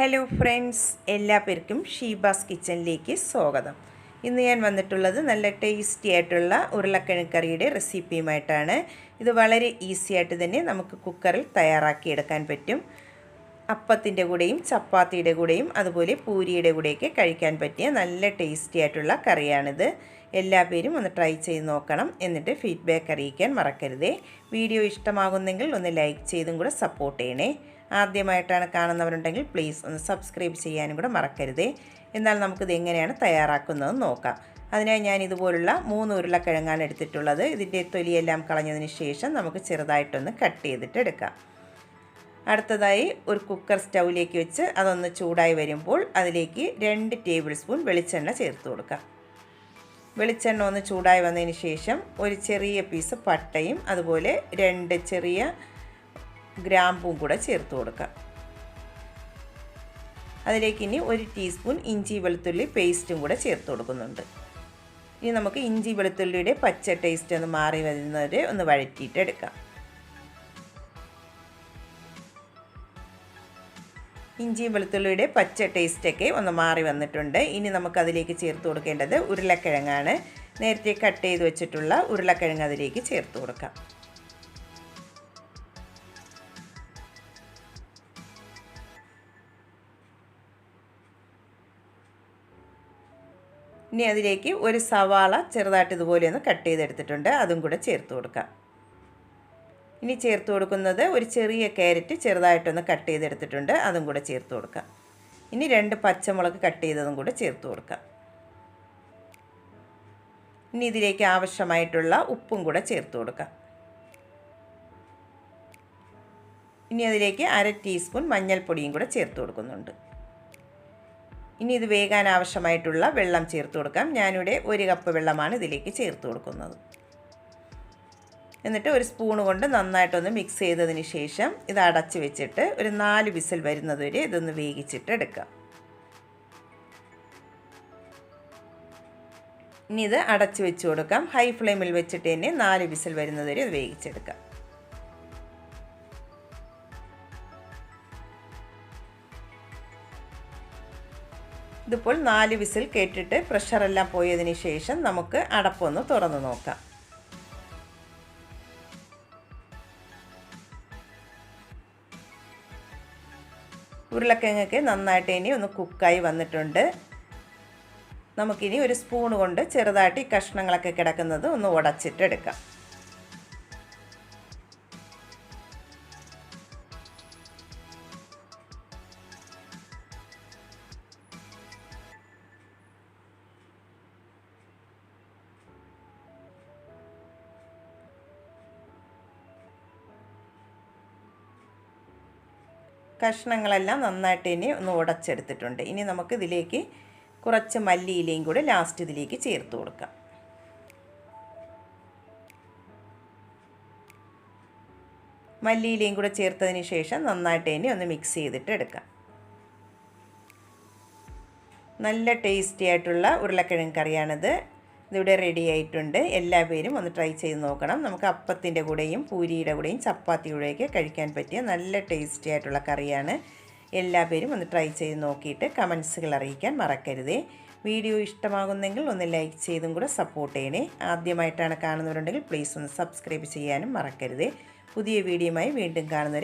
Hello friends എല്ലാ പേർക്കും ഷീബാസ് കിച്ചണിലേക്ക് സ്വാഗതം. ഇന്ന് ഞാൻ വന്നിട്ടുള്ളത് നല്ല ടേസ്റ്റി ആയിട്ടുള്ള ഉരുളക്കിഴങ്ങ് കറിയുടെ റെസിപ്പിയുമായിട്ടാണ് ഇത് വളരെ ഈസി ആയിട്ട് തന്നെ നമുക്ക് കുക്കറിൽ തയ്യാറാക്കിയെടുക്കാൻ പറ്റും. അപ്പത്തിന്റെ കൂടെയും ചപ്പാത്തിയുടെ കൂടെയും അതുപോലെ പൂരിയുടെ കൂടെയൊക്കെ കഴിക്കാൻ പറ്റിയ നല്ല ടേസ്റ്റി ആയിട്ടുള്ള കറിയാണിത്. എല്ലാ പേരും ഒന്ന് ട്രൈ ചെയ്ത് നോക്കണം എന്നിട്ട് ഫീഡ്ബാക്ക് അറിയിക്കാൻ മറക്കരുതേ. വീഡിയോ ഇഷ്ടമാകുന്നെങ്കിൽ ഒന്ന് ലൈക്ക് ചെയ്തും കൂടെ സപ്പോർട്ട് ചെയ്യണേ. ആദ്യമായിട്ടാണ് കാണുന്നവരുണ്ടെങ്കിൽ പ്ലീസ് ഒന്ന് സബ്സ്ക്രൈബ് ചെയ്യാനും കൂടെ മറക്കരുതേ. എന്നാൽ നമുക്കിത് എങ്ങനെയാണ് തയ്യാറാക്കുന്നത് നോക്കാം. അതിനായി ഞാൻ ഇതുപോലുള്ള മൂന്ന് ഉരുളക്കിഴങ്ങാണ് എടുത്തിട്ടുള്ളത്. ഇതിന്റെ തൊലിയെല്ലാം കളഞ്ഞതിന് ശേഷം നമുക്ക് ചെറുതായിട്ടൊന്ന് കട്ട് ചെയ്തിട്ട് എടുക്കാം. അടുത്തതായി ഒരു കുക്കർ സ്റ്റൗവിലേക്ക് വെച്ച് അതൊന്ന് ചൂടായി വരുമ്പോൾ അതിലേക്ക് രണ്ട് ടേബിൾ സ്പൂൺ വെളിച്ചെണ്ണ ചേർത്ത് കൊടുക്കാം. വെളിച്ചെണ്ണ ഒന്ന് ചൂടായി വന്നതിന് ശേഷം ഒരു ചെറിയ പീസ് പട്ടയും അതുപോലെ രണ്ട് ചെറിയ ഗ്രാമ്പും കൂടെ ചേർത്ത് കൊടുക്കാം അതിലേക്ക് ഇനി ഒരു ടീസ്പൂൺ ഇഞ്ചി വെളുത്തുള്ളി പേസ്റ്റും കൂടെ ചേർത്ത് കൊടുക്കുന്നുണ്ട്. ഇനി നമുക്ക് ഇഞ്ചി വെളുത്തുള്ളിയുടെ പച്ച ടേസ്റ്റ് ഒന്ന് മാറി വരുന്നവരെ ഒന്ന് വഴറ്റിയിട്ട് എടുക്കാം. ഇഞ്ചി വെളുത്തുള്ളിയുടെ പച്ച ടേസ്റ്റൊക്കെ ഒന്ന് മാറി വന്നിട്ടുണ്ട്. ഇനി നമുക്കതിലേക്ക് ചേർത്ത് കൊടുക്കേണ്ടത് ഉരുളക്കിഴങ്ങാണ്. നേരത്തെ കട്ട് ചെയ്ത് വെച്ചിട്ടുള്ള ഉരുളക്കിഴങ്ങ് അതിലേക്ക് ചേർത്ത് കൊടുക്കാം. ഇനി അതിലേക്ക് ഒരു സവാള ചെറുതായിട്ട് ഇതുപോലെ ഒന്ന് കട്ട് ചെയ്തെടുത്തിട്ടുണ്ട്. അതും കൂടെ ചേർത്ത് കൊടുക്കാം. ഇനി ചേർത്ത് കൊടുക്കുന്നത് ഒരു ചെറിയ ക്യാരറ്റ് ചെറുതായിട്ടൊന്ന് കട്ട് ചെയ്തെടുത്തിട്ടുണ്ട്. അതും കൂടെ ചേർത്ത് കൊടുക്കാം. ഇനി രണ്ട് പച്ചമുളക് കട്ട് ചെയ്തതും കൂടെ ചേർത്ത് കൊടുക്കാം. ഇനി ഇതിലേക്ക് ആവശ്യമായിട്ടുള്ള ഉപ്പും കൂടെ ചേർത്ത് കൊടുക്കാം. ഇനി അതിലേക്ക് അര ടീസ്പൂൺ മഞ്ഞൾപ്പൊടിയും കൂടെ ചേർത്ത് കൊടുക്കുന്നുണ്ട്. ഇനി ഇത് വേകാൻ ആവശ്യമായിട്ടുള്ള വെള്ളം ചേർത്ത് കൊടുക്കാം. ഞാനിവിടെ ഒരു കപ്പ് വെള്ളമാണ് ഇതിലേക്ക് ചേർത്ത് കൊടുക്കുന്നത്. എന്നിട്ട് ഒരു സ്പൂൺ കൊണ്ട് നന്നായിട്ടൊന്ന് മിക്സ് ചെയ്തതിന് ശേഷം ഇത് അടച്ച് വെച്ചിട്ട് ഒരു നാല് വിസിൽ വരുന്നതുവരെ ഇതൊന്ന് വേവിച്ചിട്ട് എടുക്കാം. ഇനി ഇത് അടച്ച് വെച്ച് കൊടുക്കാം. ഹൈ ഫ്ലെയിമിൽ വെച്ചിട്ട് തന്നെ നാല് വിസിൽ വരുന്നതുവരെ ഇത് വേവിച്ചെടുക്കാം. ഇതിപ്പോൾ നാല് വിസിൽ കേട്ടിട്ട് പ്രഷറെല്ലാം പോയതിന് ശേഷം നമുക്ക് അടപ്പൊന്ന് തുറന്ന് നോക്കാം. ഉരുളക്കിഴങ്ങൊക്കെ നന്നായിട്ട് ഇനി ഒന്ന് കുക്കായി വന്നിട്ടുണ്ട്. നമുക്കിനി ഒരു സ്പൂൺ കൊണ്ട് ചെറുതായിട്ട് ഈ കഷ്ണങ്ങളൊക്കെ കിടക്കുന്നത് ഒന്ന് ഉടച്ചിട്ടെടുക്കാം. കഷ്ണങ്ങളെല്ലാം നന്നായിട്ട് ഇനി ഒന്ന് ഉടച്ചെടുത്തിട്ടുണ്ട്. ഇനി നമുക്ക് ഇതിലേക്ക് കുറച്ച് മല്ലിയിലയും കൂടി ലാസ്റ്റ് ഇതിലേക്ക് ചേർത്ത് കൊടുക്കാം. മല്ലിയിലയും കൂടെ ചേർത്തതിന് ശേഷം നന്നായിട്ട് ഇനി ഒന്ന് മിക്സ് ചെയ്തിട്ട് എടുക്കാം. നല്ല ടേസ്റ്റി ആയിട്ടുള്ള ഉരുളക്കിഴങ്ങ് കറിയാണിത്. ഇതിവിടെ റെഡി ആയിട്ടുണ്ട്. എല്ലാ പേരും ഒന്ന് ട്രൈ ചെയ്ത് നോക്കണം. നമുക്ക് അപ്പത്തിന്റെ കൂടെയും പൂരിയുടെ കൂടെയും ചപ്പാത്തിയുടെയൊക്കെ കഴിക്കാൻ പറ്റിയ നല്ല ടേസ്റ്റി ആയിട്ടുള്ള കറിയാണ്. എല്ലാ പേരും ഒന്ന് ട്രൈ ചെയ്ത് നോക്കിയിട്ട് കമൻസുകൾ അറിയിക്കാൻ മറക്കരുതേ. വീഡിയോ ഇഷ്ടമാകുന്നെങ്കിൽ ഒന്ന് ലൈക്ക് ചെയ്തും കൂടെ സപ്പോർട്ട് ചെയ്യണേ. ആദ്യമായിട്ടാണ് കാണുന്നവരുണ്ടെങ്കിൽ പ്ലീസ് ഒന്ന് സബ്സ്ക്രൈബ് ചെയ്യാനും മറക്കരുതേ. പുതിയ വീഡിയോയുമായി വീണ്ടും കാണുന്നവരെ